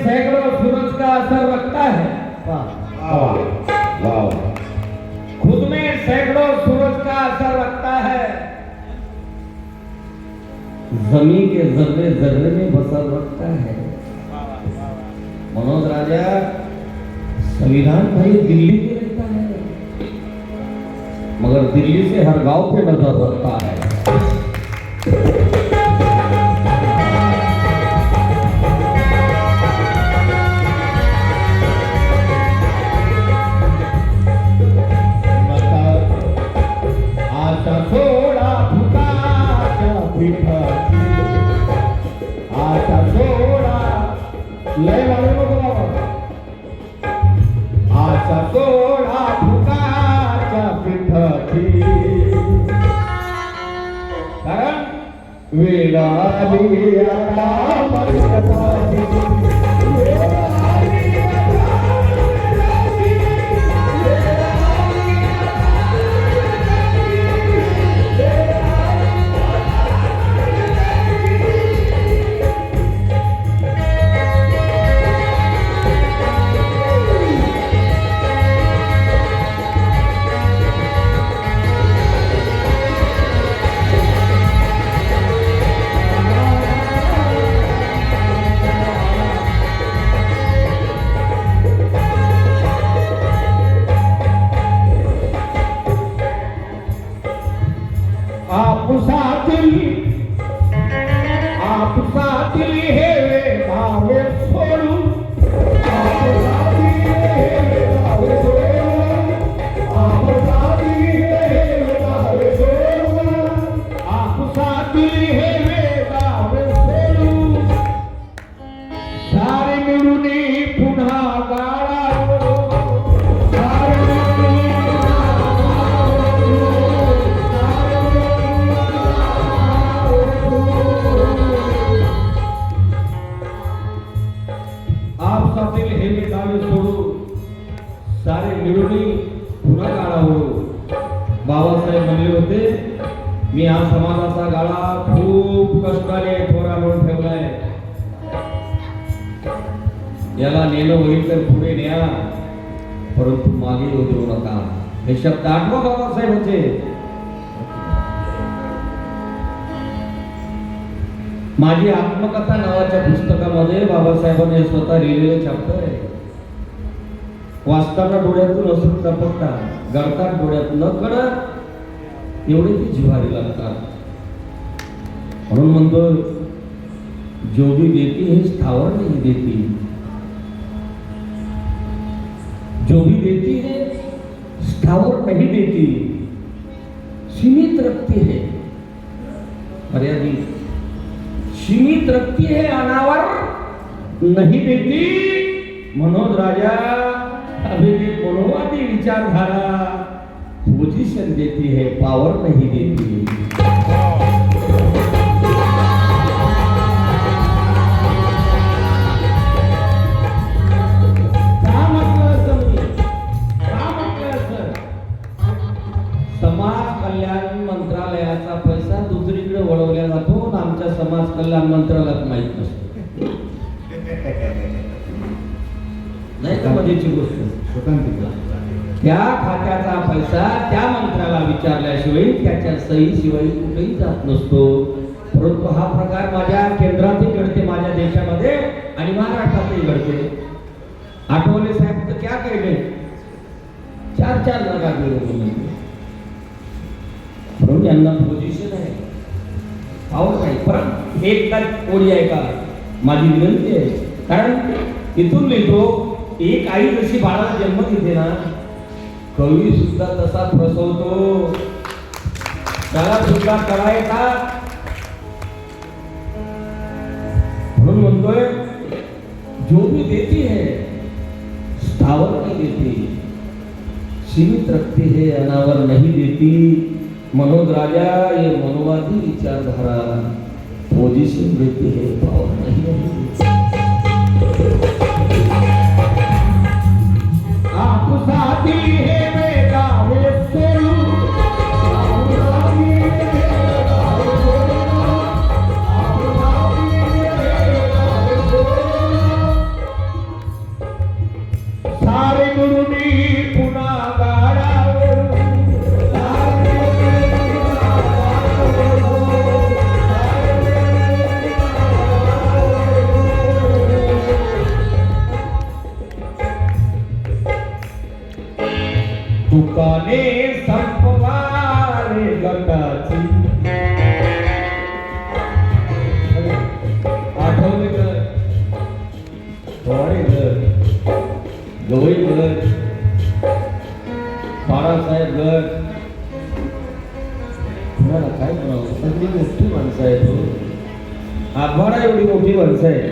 सैकड़ों सूरज का असर रखता है। वाह खुद में सैकड़ों सूरज का असर रखता है। ज़मीन के जर्रे जर्रे में बसर रखता है। मनोज राजा संविधान भाई दिल्ली में रहता है। मगर दिल्ली से हर गाँव पे नज़र रखता है। सारे पुन्हा आपसातील हे गावे सोडू सारे मिळून पुन्हा काढावं बाबासाहेब म्हणले होते मी हा समाजाचा गाळा खूप कष्टाने याला नेलं होईल तर पुढे न्या. परंतु मागे येऊ देऊ नका. हे शब्द आठवा बाबासाहेब होते. माझी आत्मकथा नावाच्या पुस्तकामध्ये बाबासाहेबांनी स्वतः लिहिलेलं चॅप्टर आहे. वाचताना डोळ्यातून असून चपटता गळतात डोळ्यात न कळत एवढे ती जिव्हारी लागतात. म्हणून म्हणतो जो भी देती हे स्थावर नाही देती. जो भी देती है, स्थावर नहीं देती सीमित रखती है। मर्यादित सीमित रखती है, अनावर नहीं देती। मनोज राजा अभिजित मनोवादी विचारधारा पोजीशन देती है पावर नहीं देती। का महत्वाची गोष्ट. स्वतंत्र त्या खात्याचा पैसा त्या मंत्राला विचारल्याशिवाय त्याच्या सही शिवाय कुठेही जात नसतो. परंतु हा प्रकार माझ्या केंद्रातही घडते माझ्या देशामध्ये आणि महाराष्ट्रातही घडते. आठवले साहेब तर क्या कहले? चार चार जागा मिळवून म्हणून यांना पोझिशन आहे. पावर नाही. परत एक काय ओळी आहे का? माझी विनंती आहे. कारण इथून लिहितो एक आई जशी बाळाला जन्म देते ना? कवी सुद्धा तसा प्रसवतो त्याला सुद्धा म्हणून म्हणतोय, जो भी देती है स्थावर नहीं देती. सीमित रखती है, अनावर नहीं देती. मनोज राजा, ये मनोवादी विचारधारा. पोजिशन देती है, पावर नहीं देती Sara. गवई घर बाळासाहेब काय म्हणावं सगळी मोठी माणसं आहेत हो. आभाडा एवढी मोठी माणसं आहे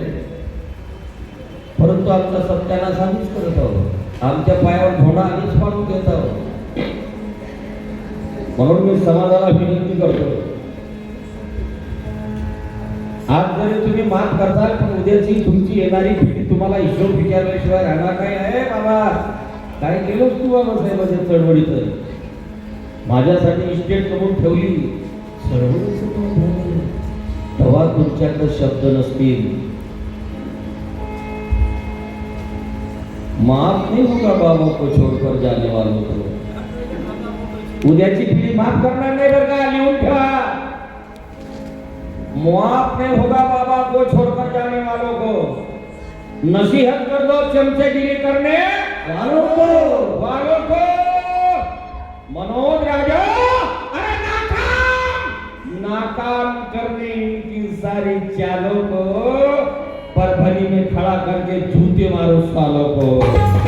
परंतु आमचा सत्यानाश आम्हीच करत आहोत. आमच्या पायावर घोडा आम्हीच पाडून घेत आहोत. म्हणून मी समाजाला विनंती करतो. आज जरी तुम्ही माफ करताल पण उद्याची तुमची येणारी तुम्हाला हिशोब विचारल्याशिवाय राहणार नाही. आहे बाबा काय केलंच तू बाबा साहेबाच्या चळवळीत माझ्यासाठी इस्टेट करून ठेवली. तेव्हा तुमच्याकडे शब्द नसतील. माफ नाही होगा बाबा को छोड़कर जाने वालो तो उद्याची पिढी माफ करणार नाही बरं का? लिहून ठेवा. माफ नाही होगा बाबा को छोड़कर जाने वालों को नसीहत कर दो चमचेगिरी करने। वालों को। वालों को। मनोज राजा। अरे नाकाम। नाकाम करने इनकी सारी चालों को। परभरी में खड़ा करके जूते मारो सालों को।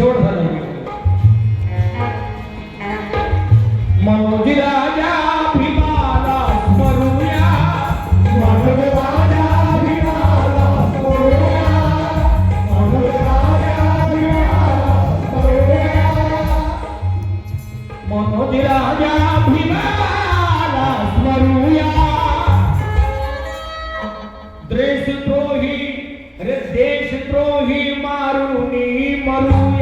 शेवट झाला. मनोज राजा भीमाला स्मरूया मनोज राजा भीमाला स्मरूया मनोज राजा भीमाला स्मरूया मनोज राजा भीमाला स्मरूया देशद्रोही रे देशद्रोही मारुनी मरूया.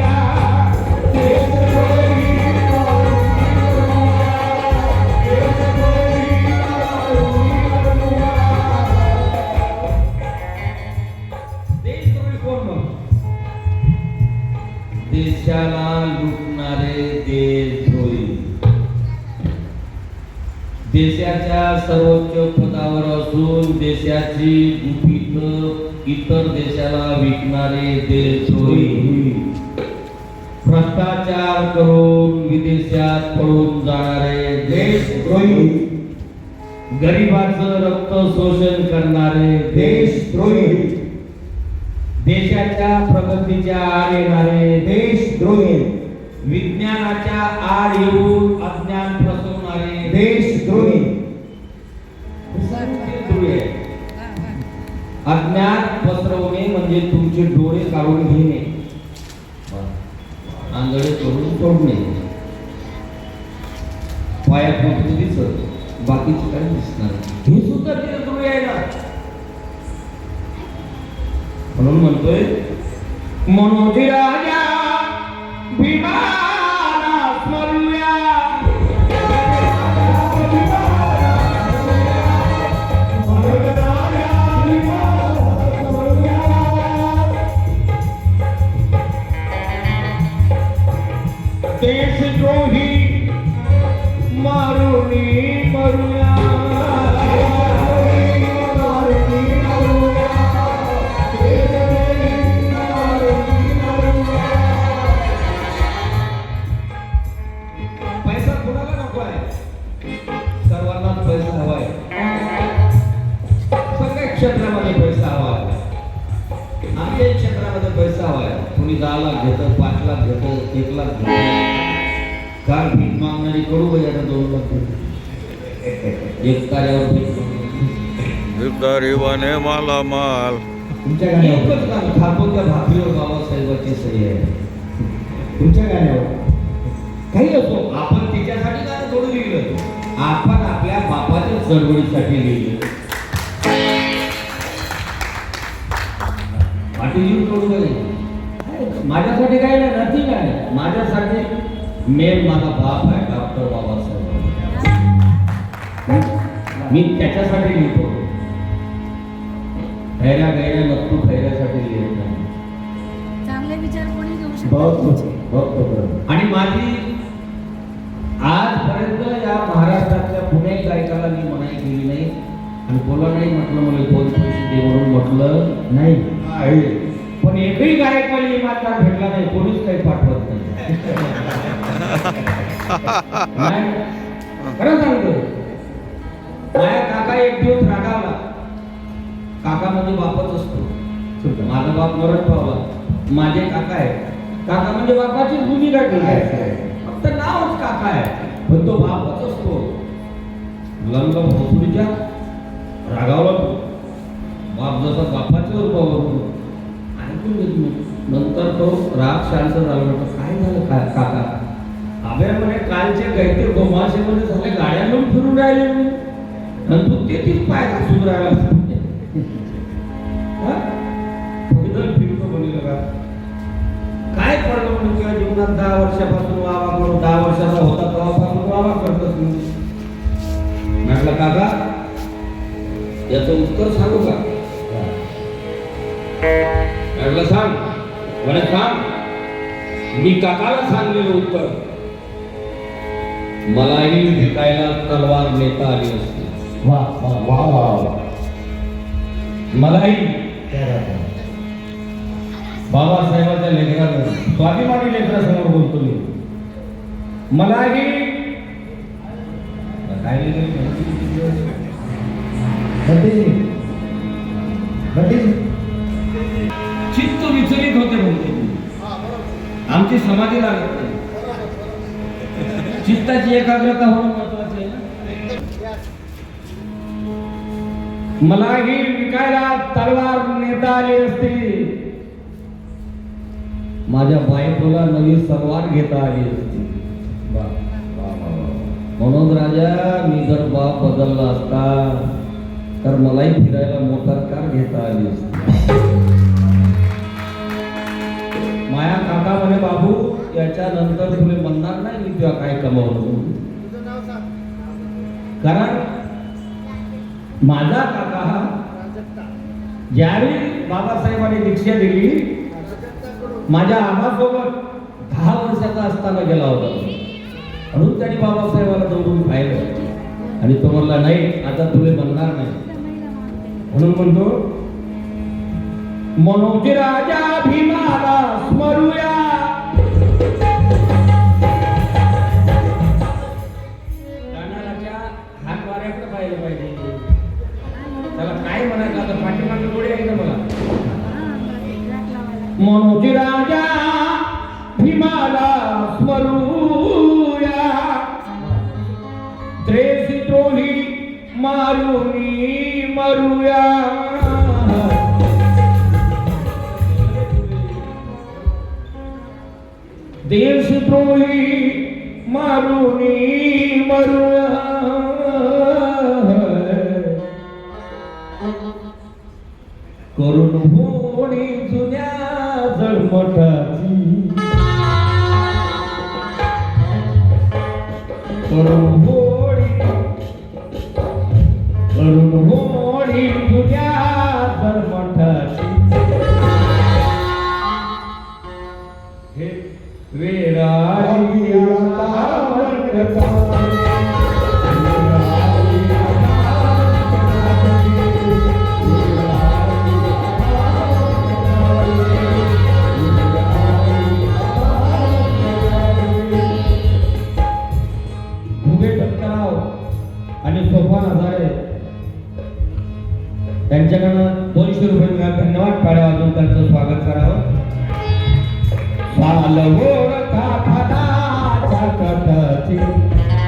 देशाच्या सर्वोच्च पदावर असून देशाची गुपित इतर देशाला विकणारे देशद्रोही भ्रष्टाचार करून विदेशात पळून जाणारे देशद्रोही गरिबाचं रक्त शोषण करणारे देशद्रोही देशाच्या प्रगतीच्या आड येणारे देशद्रोही विज्ञानाच्या आड येऊन अज्ञान फसवणारे देशद्रोही अज्ञात पसरवणे म्हणजे तुमचे डोळे काढून घेणे. आंधळे करून तोडणे पाया फुटून दिसत बाकीचे काही दिसणार नाही. हे सुद्धा तिथे आहे म्हणून म्हणतोय मनोज देशद्रोही मारुनी मरुनी कोणी दहा लाख घेतं पाच लाख घेतं एक लाख घेतं. काल भीक मागणारी करू आता दोन लाख एक कार्यावर. गरीबाने माला माल. तुमच्या गाण्यावर. थापूच्या भाकरीवर बाबासाहेबाची सही आहे. तुमच्या गाण्यावर. काही असो आपण तिच्यासाठी काय थोडं लिहिलं. आपण आपल्या बापाच्या चळवळीसाठी लिहिलं. पाटील येऊन नाही माझ्यासाठी काय नाही नथिंग आहे. माझ्यासाठी मेन माझा बाप आहे डॉक्टर बाबासाहेब मी त्याच्यासाठी लिहितो. खैऱ्या गैऱ्या नक्कू खैऱ्यासाठी लिहित. नाही चांगले विचार कोणी घेऊ बहुत शकतो बहुत बहुत आणि माझी आजपर्यंत या महाराष्ट्रातल्या पुणे गायकाला मी मनाई केली नाही. आणि बोला नाही म्हटलं मला दोन पैसे दे म्हणून म्हटलं नाही. आहे पण एकही गायक मला इमानदार भेटला नाही कोणीच काही पाठवत नाही. खरं सांगतो. माझ्या काका एक दिवस रागावला. काका म्हणजे बापच असतो. माझा बाप मरण पावला. माझे काका आहे काका म्हणजे बापाची भूमिका केली आहे. फक्त नावच काका आहे. पण तो बापच असतो. लंग भोसुरीच्या रागावला तो. बाप जसा बापाच्या रूपावर नंतर तो राग शांत झाला. म्हटलं काय झालं का काका? अबे म्हणे कालचे काहीतरी गोमाशेमध्ये झाले गाड्या घेऊन फिरून राहिले मी. आणि तू तेथीच पाय घासून राहिला फिरतो म्हणलं का काय पडलं म्हणून किंवा जीवनात? दहा वर्षापासून वावा करून दहा वर्षाचा होता तेव्हापासून वावा करतोस तुम्ही म्हटलं काका याचं उत्तर सांगू का? म्हटलं सांग. म्हणे सांग. मी काकाला सांगलेलं उत्तर. मलाही विकायला तलवार नेता आली असती वा वा वा वा मलाही. बाबासाहेबांच्या लेकरानं स्वाभिमानी लेकरासमोर बोलतो मी. मलाही. काय लिहिलं? चित्त विचलित होते म्हणते आमची समाधी लागत नाही. चित्ताची एकाग्रता होणं महत्वाचं आहे ना? मलाही विकायला तलवार नेता आली असती. माझ्या बायकोला नवी सलवार घेता आली असती. म्हणून राजा मी जर बाप बदलला असता तर मलाही फिरायला मोटार कार घेता आली असती. माया काका म्हणे बाबू याच्यानंतर तुला म्हणणार नाही मी तुला काय कमावलं. कारण माझा काका हा ज्यावेळी बाबासाहेबांनी दीक्षा दिली माझ्या आबासोबत दहा वर्षाचा असताना गेला होता. म्हणून त्यांनी बाबासाहेबाला दौडून पाहिलं आणि तो म्हणला नाही आता तुले म्हणणार नाही. म्हणून म्हणतो मनोजी राजा भीमाला स्मरूया मारुनी मरूया म्हणता. ঠিক